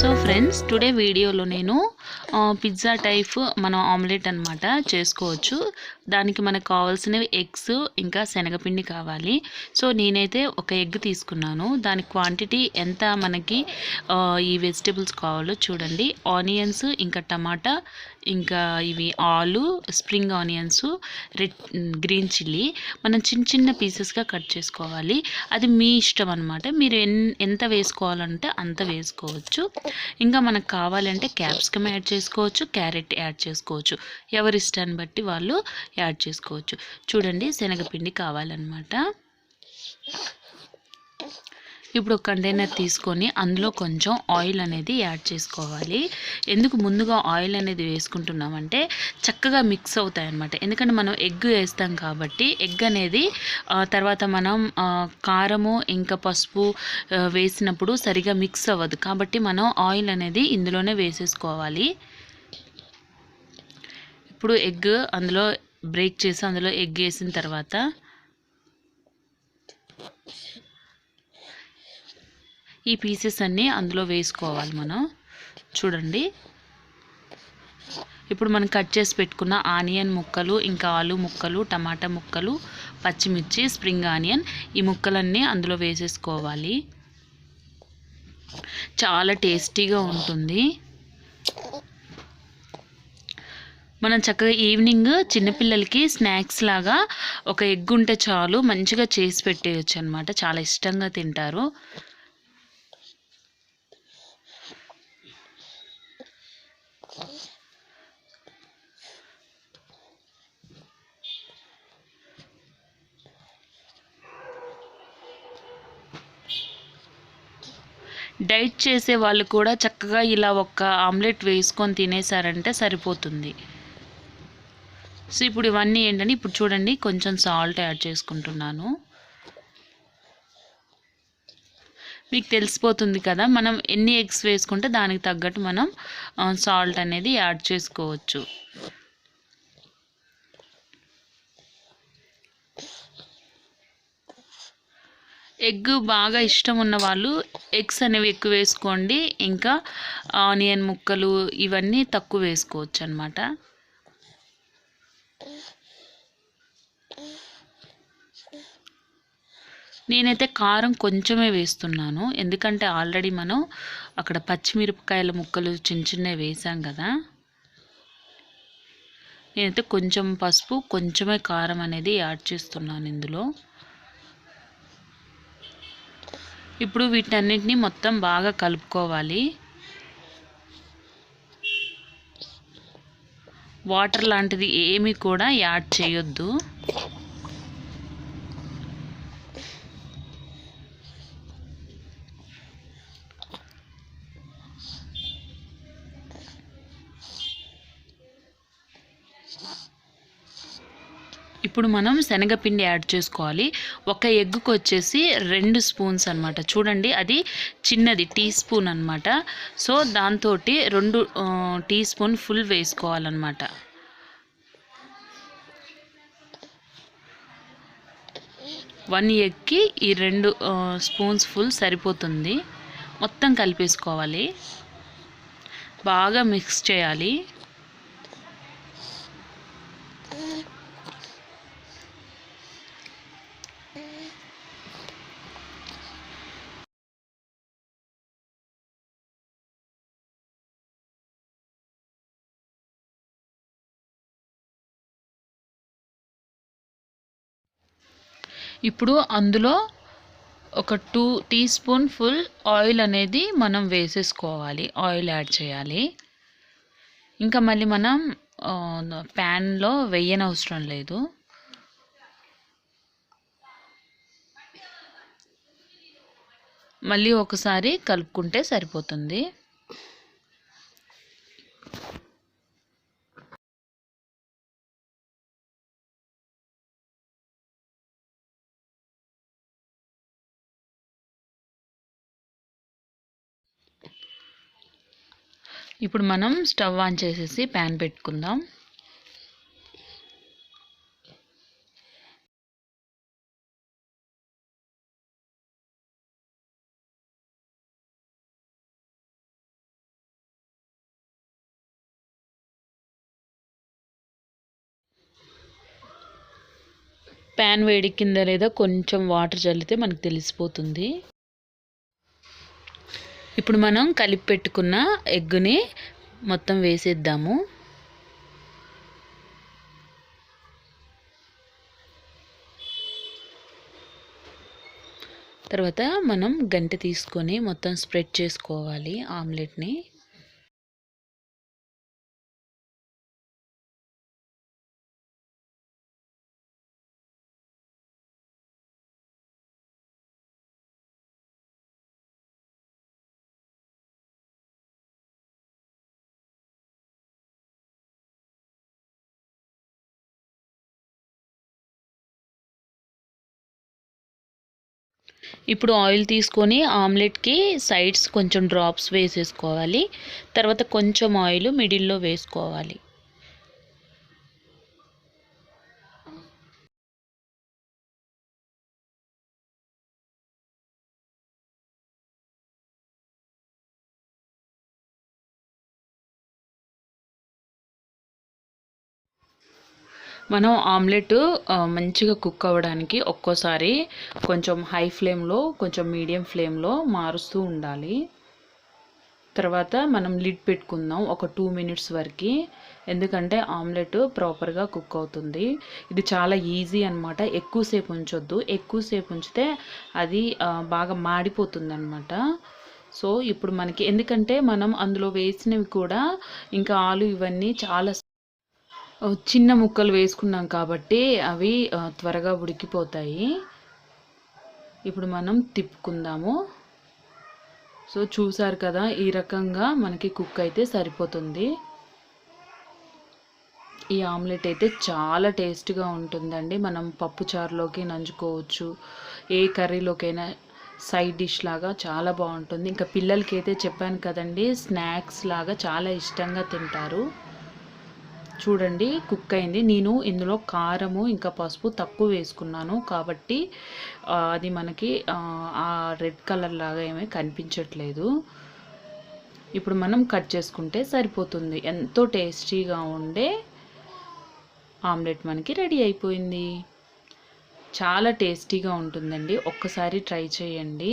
So friends today వీడియోలో నేను pizza type మనం ఆమ్లెట్ అన్నమాట చేసుకోవచ్చు. దానికి మనకు కావాల్సినవి ఎగ్స్ ఇంకా శనగపిండి కావాలి. సో నేనైతే ఒక ఎగ్ తీసుకున్నాను. దాని క్వాంటిటీ ఎంత మనకి ఈ వెజిటేబుల్స్ కావాలో చూడండి. ఆనియన్స్ ఇంకా టమాటా ఇంకా ఇవి ఆలు spring onions red green chilli మనం చిన్న చిన్న పీసెస్గా కట్ చేసుకోవాలి. అది మీ ఇష్టం అనమాట మీరు ఎన్ ఎంత వేసుకోవాలంటే అంత వేసుకోవచ్చు. ఇంకా మనకు కావాలంటే క్యాప్సికమ్ యాడ్ చేసుకోవచ్చు క్యారెట్ యాడ్ చేసుకోవచ్చు. ఎవరి ఇష్టాన్ని బట్టి వాళ్ళు యాడ్ చేసుకోవచ్చు. చూడండి శనగపిండి కావాలన్నమాట. ఇప్పుడు ఒక కంటైనర్ తీసుకొని అందులో కొంచెం ఆయిల్ అనేది యాడ్ చేసుకోవాలి. ఎందుకు ముందుగా ఆయిల్ అనేది వేసుకుంటున్నామంటే చక్కగా మిక్స్ అవుతాయన్నమాట. ఎందుకంటే మనం ఎగ్ వేస్తాం కాబట్టి ఎగ్ అనేది తర్వాత మనం కారము ఇంకా పసుపు వేసినప్పుడు సరిగా మిక్స్ అవ్వదు. కాబట్టి మనం ఆయిల్ అనేది ఇందులోనే వేసేసుకోవాలి. ఇప్పుడు ఎగ్ అందులో బ్రేక్ చేసి అందులో ఎగ్ వేసిన తర్వాత ఈ పీసెస్ అన్నీ అందులో వేసుకోవాలి మనం. చూడండి. ఇప్పుడు మనం కట్ చేసి పెట్టుకున్న ఆనియన్ ముక్కలు ఇంకా ఆలు ముక్కలు టమాటా ముక్కలు పచ్చిమిర్చి స్ప్రింగ్ ఆనియన్ ఈ ముక్కలన్నీ అందులో వేసేసుకోవాలి. చాలా టేస్టీగా ఉంటుంది. మనం చక్కగా ఈవినింగ్ చిన్నపిల్లలకి స్నాక్స్ లాగా ఒక ఎగ్ ఉంటే చాలు మంచిగా చేసి పెట్టేయచ్చు అనమాట చాలా ఇష్టంగా తింటారు. డైట్ చేసే వాళ్ళు కూడా చక్కగా ఇలా ఒక ఆమ్లెట్ వేసుకొని తినేసారంటే సరిపోతుంది. సో ఇప్పుడు ఇవన్నీ ఏంటంటే ఇప్పుడు చూడండి కొంచెం సాల్ట్ యాడ్ చేసుకుంటున్నాను. మీకు తెలిసిపోతుంది కదా మనం ఎన్ని ఎగ్స్ వేసుకుంటే దానికి తగ్గట్టు మనం సాల్ట్ అనేది యాడ్ చేసుకోవచ్చు. ఎగ్ బాగా ఇష్టం ఉన్న వాళ్ళు ఎగ్స్ అనేవి ఎక్కువ వేసుకోండి. ఇంకా ఆనియన్ ముక్కలు ఇవన్నీ తక్కువ వేసుకోవచ్చు అనమాట నేనైతే కారం కొంచెమే వేస్తున్నాను. ఎందుకంటే ఆల్రెడీ మనం అక్కడ పచ్చిమిరపకాయల ముక్కలు చిన్న చిన్నవి వేసాం కదా. నేనైతే కొంచెం పసుపు కొంచెమే కారం అనేది యాడ్ చేస్తున్నాను ఇందులో. ఇప్పుడు వీటన్నిటిని మొత్తం బాగా కలుపుకోవాలి. వాటర్ లాంటిది ఏమీ కూడా యాడ్ చేయొద్దు. ఇప్పుడు మనం శనగపిండి యాడ్ చేసుకోవాలి. ఒక ఎగ్గుకు వచ్చేసి రెండు స్పూన్స్ అనమాట చూడండి అది చిన్నది టీ స్పూన్ అనమాట సో దాంతో రెండు టీ స్పూన్ ఫుల్ వేసుకోవాలన్నమాట. వన్ ఎగ్కి ఈ రెండు స్పూన్స్ ఫుల్ సరిపోతుంది. మొత్తం కలిపేసుకోవాలి. బాగా మిక్స్ చేయాలి. ఇప్పుడు అందులో ఒక two teaspoon full oil అనేది మనం వేసేసుకోవాలి. ఆయిల్ యాడ్ చేయాలి. ఇంకా మళ్ళీ మనం ప్యాన్లో వేయనవసరం లేదు. మళ్ళీ ఒకసారి కలుపుకుంటే సరిపోతుంది. ఇప్పుడు మనం స్టవ్ ఆన్ చేసేసి ప్యాన్ పెట్టుకుందాం. ప్యాన్ వేడికిందా లేదా కొంచెం వాటర్ చల్లితే మనకు తెలిసిపోతుంది. ఇప్పుడు మనం కలిపి పెట్టుకున్న ఎగ్గుని మొత్తం వేసేద్దాము. తర్వాత మనం గంటె తీసుకొని మొత్తం స్ప్రెడ్ చేసుకోవాలి ఆమ్లెట్ని. ఇప్పుడు ఆయిల్ తీసుకొని ఆమ్లెట్కి సైడ్స్ కొంచెం డ్రాప్స్ వేసేసుకోవాలి. తర్వాత కొంచెం ఆయిల్ మిడిల్లో వేసుకోవాలి. మనం ఆమ్లెట్ మంచిగా కుక్ అవ్వడానికి ఒక్కోసారి కొంచెం హై ఫ్లేమ్లో కొంచెం మీడియం ఫ్లేమ్లో మారుస్తూ ఉండాలి. తర్వాత మనం లిడ్ పెట్టుకుందాం ఒక టూ మినిట్స్ వరకు. ఎందుకంటే ఆమ్లెట్ ప్రాపర్గా కుక్ అవుతుంది. ఇది చాలా ఈజీ అనమాట ఎక్కువసేపు ఉంచొద్దు. ఎక్కువసేపు ఉంచితే అది బాగా మాడిపోతుంది అనమాట సో ఇప్పుడు మనకి ఎందుకంటే మనం అందులో వేసినవి కూడా ఇంకా ఆలు ఇవన్నీ చాలా చిన్న ముక్కలు వేసుకున్నాం కాబట్టి అవి త్వరగా ఉడికిపోతాయి. ఇప్పుడు మనం తిప్పుకుందాము. సో చూసారు కదా ఈ రకంగా మనకి కుక్ అయితే సరిపోతుంది. ఈ ఆమ్లెట్ అయితే చాలా టేస్ట్గా ఉంటుందండి. మనం పప్పు చారులోకి నంచుకోవచ్చు. ఏ కర్రీలోకైనా సైడ్ డిష్ లాగా చాలా బాగుంటుంది. ఇంకా పిల్లలకి అయితే చెప్పాను కదండి స్నాక్స్ లాగా చాలా ఇష్టంగా తింటారు. చూడండి కుక్ అయింది. నేను ఇందులో కారము ఇంకా పసుపు తక్కువ వేసుకున్నాను. కాబట్టి అది మనకి ఆ రెడ్ కలర్ లాగా ఏమీ కనిపించట్లేదు. ఇప్పుడు మనం కట్ చేసుకుంటే సరిపోతుంది. ఎంతో టేస్టీగా ఉండే ఆమ్లెట్ మనకి రెడీ అయిపోయింది. చాలా టేస్టీగా ఉంటుందండి. ఒక్కసారి ట్రై చేయండి.